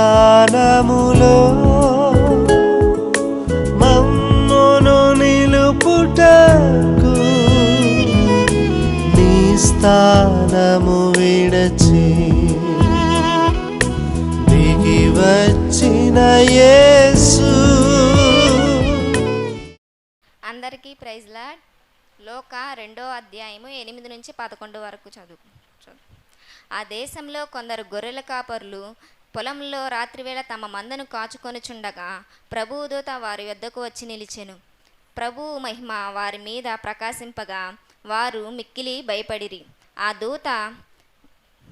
స్థానములో మమ్మును నిలుపుటకు నీ స్థానము విడచి దిగి వచ్చిన యేసు. అందరికీ ప్రైజ్లా లోక రెండో అధ్యాయము ఎనిమిది నుంచి పదకొండు వరకు చదువు. చదువు. ఆ దేశంలో కొందరు గొర్రెల కాపరులు పొలంలో రాత్రివేళ తమ మందను కాచుకొనుచుండగా ప్రభువు దూత వారి వద్దకు వచ్చి నిలిచెను. ప్రభువు మహిమ వారి మీద ప్రకాశింపగా వారు మిక్కిలి భయపడిరి. ఆ దూత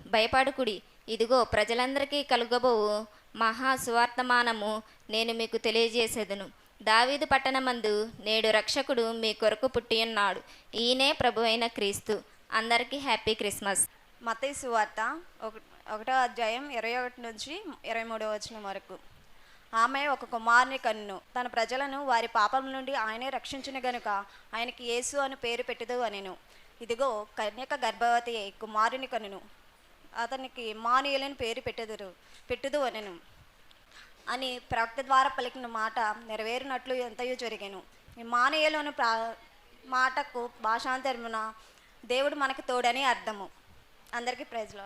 భయపడుకుడి. ఇదిగో ప్రజలందరికీ కలుగబోవు మహా సువార్తమానము నేను మీకు తెలియజేసేదను. దావీదు పట్టణమందు నేడు రక్షకుడు మీ కొరకు పుట్టియున్నాడు. ఈయనే ప్రభు అయిన క్రీస్తు. అందరికీ హ్యాపీ క్రిస్మస్. మతయ్ సువార్త ఒక ఒకటో అధ్యాయం ఇరవై ఒకటి నుంచి ఇరవై మూడో వచనం వరకు. ఆమె ఒక కుమారుని కన్ను. తన ప్రజలను వారి పాపం నుండి ఆయనే రక్షించిన గనుక ఆయనకి యేసు అని పేరు పెట్టుదు అనెను. ఇదిగో కన్యక గర్భవతి కుమారుని కనును అతనికి మానియలని పేరు పెట్టుదురు పెట్టుదు అనెను. అని ప్రవక్త ద్వారా పలికిన మాట నెరవేరినట్లు ఎంతయో జరిగాను. ఈ ప్రా మాటకు భాషాంతరమున దేవుడు మనకు తోడని అర్థము. అందరికీ ప్రైజ్లో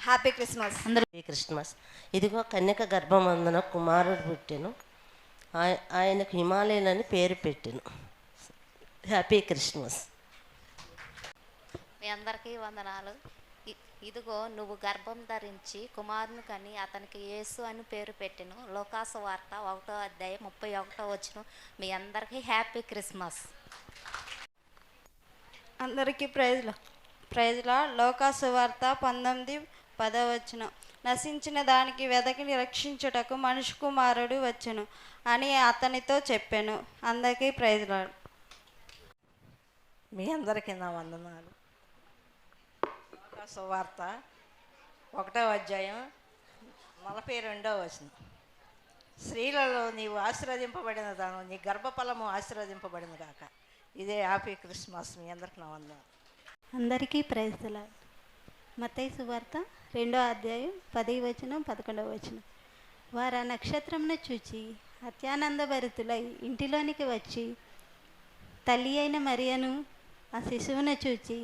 హ్యాపీ క్రిస్మస్ హ్యాపీ క్రిస్మస్ ఇదిగో కన్యక గర్భమందున కుమారుడు పుట్టెను. ఆయ- ఆయనకు హిమాలయన్ అని పేరు పెట్టెను. హ్యాపీ క్రిస్మస్ మీ అందరికీ వందనాలు. ఇదిగో నువ్వు గర్భం ధరించి కుమారుని కని అతనికి యేసు అని పేరు పెట్టెను. లోకాసు వార్త ఒకటో అధ్యాయం ముప్పై ఒకటో వచ్చిన మీ అందరికీ హ్యాపీ క్రిస్మస్ అందరికీ ప్రైజ్లో ప్రైజ్లా. లోకా సువార్త పంతొమ్మిది పదవచ్చును నశించిన దానికి వెదకి రక్షించుటకు మనిషి కుమారుడు వచ్చెను అని అతనితో చెప్పాను. అందరికీ ప్రైజ్లాడు మీ అందరికీ నా వందనాలు. సువార్త ఒకటో అధ్యాయం నలభై రెండో వచనం. స్త్రీలలో నీవు ఆశీర్వదింపబడిన దాను నీ గర్భఫలము ఆశీర్వదింపబడిన కాక ఇదే హ్యాపీ క్రిస్మస్. మీ అందరికి నా వందనాలు. అందరికీ ప్రైజ్లాడ్ మత్తయి సువార్త రెండో అధ్యాయం పది వచనం పదకొండవ వచనం. వారు ఆ నక్షత్రంను చూచి అత్యానందభరితులై ఇంటిలోనికి వచ్చి తల్లి అయిన మరియను ఆ శిశువును చూచి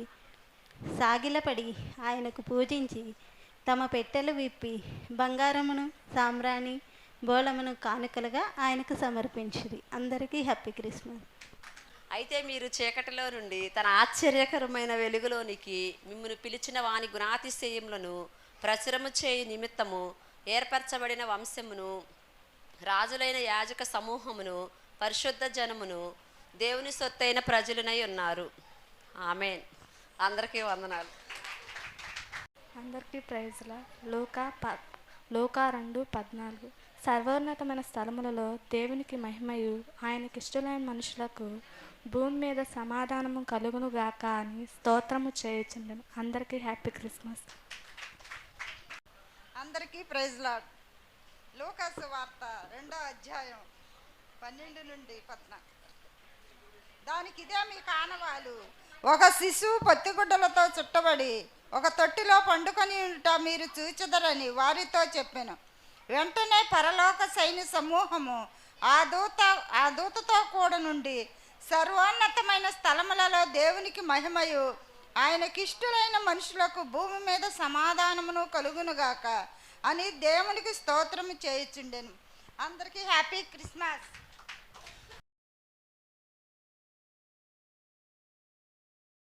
సాగిలపడి ఆయనకు పూజించి తమ పెట్టెలు విప్పి బంగారమును సాంబ్రాణి బోళమును కానుకలుగా ఆయనకు సమర్పించింది అందరికీ హ్యాపీ క్రిస్మస్. అయితే మీరు చీకటిలో నుండి తన ఆశ్చర్యకరమైన వెలుగులోనికి మిమ్మల్ని పిలిచిన వాని గుణాతిశయములను ప్రచురము చేయు నిమిత్తము ఏర్పరచబడిన వంశమును రాజులైన యాజక సమూహమును పరిశుద్ధ జనమును దేవుని సొత్తైన ప్రజలనై ఉన్నారు. ఆమె అందరికీ వందనాలు. అందరికీ ప్రైజ్ల లోక ప లోకా రెండు పద్నాలుగు. సర్వోన్నతమైన స్థలములలో దేవునికి మహిమయు ఆయనకిష్టలైన మనుషులకు భూమి మీద సమాధానము కలుగును గాక అని స్తోత్రము చేయుచుండెను. అందరికీ హ్యాపీ క్రిస్మస్. అందరికీ ప్రైజ్ లాడ్. లోకాసు వార్త రెండో అధ్యాయం పన్నెండు నుండి పద్నాలుగు దానికి ఇదే మీ కానవాలు. ఒక శిశువు పత్తిగుడ్డలతో చుట్టబడి ఒక తొట్టిలో పండుకొని ఉంట మీరు చూచదరని వారితో చెప్పాను. వెంటనే పరలోక సైన్య సమూహము ఆ దూత ఆ దూతతో కూడా నుండి సర్వోన్నతమైన స్థలములలో దేవునికి మహిమయు. ఆయనకిష్టులైన మనుషులకు భూమి మీద సమాధానమును కలుగునుగాక. అని దేవునికి స్తోత్రము చేయుచుండెను. అందరికీ హ్యాపీ క్రిస్మస్.